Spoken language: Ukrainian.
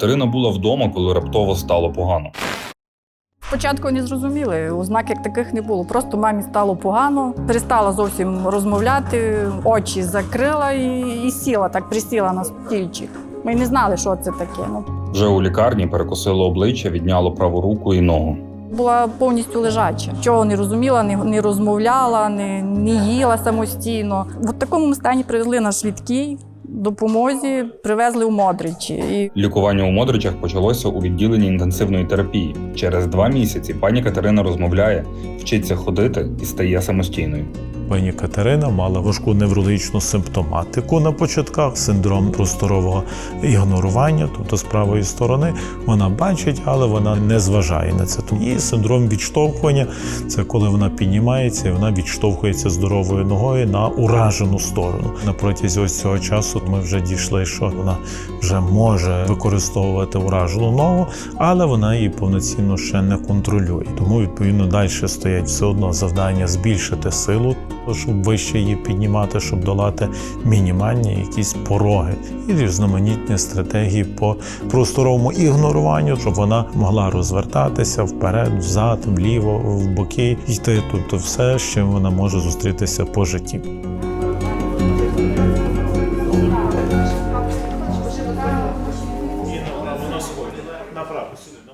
Катерина була вдома, коли раптово стало погано. Спочатку не зрозуміли, ознак як таких не було. Просто мамі стало погано, перестала зовсім розмовляти, очі закрила і, і сіла, так присіла на стільчик. Ми не знали, що це таке. Ну, Вже у лікарні перекосило обличчя, відняло праву руку і ногу. була повністю лежача. Чого не розуміла, не, не розмовляла, не, не їла самостійно. В такому стані привезли на швидкій допомозі, привезли у Модричі. І Лікування у Модричах почалося у відділенні інтенсивної терапії. Через два місяці пані Катерина розмовляє, вчиться ходити і стає самостійною. Пані Катерина мала важку неврологічну симптоматику на початках, синдром просторового ігнорування, тобто з правої сторони вона бачить, але вона не зважає на це. І синдром відштовхування це коли вона піднімається і вона відштовхується здоровою ногою на уражену сторону. На протязі ось цього часу ми вже дійшли, що вона вже може використовувати уражену ногу, але вона її повноцінно ще не контролює. Тому відповідно далі стоять все одно завдання збільшити силу, щоб вище її піднімати, щоб долати мінімальні якісь пороги і різноманітні стратегії по просторовому ігноруванню, щоб вона могла розвертатися вперед, взад, вліво, в боки, йти, тобто все, з чим вона може зустрітися по житті. Ну, Направо сюди.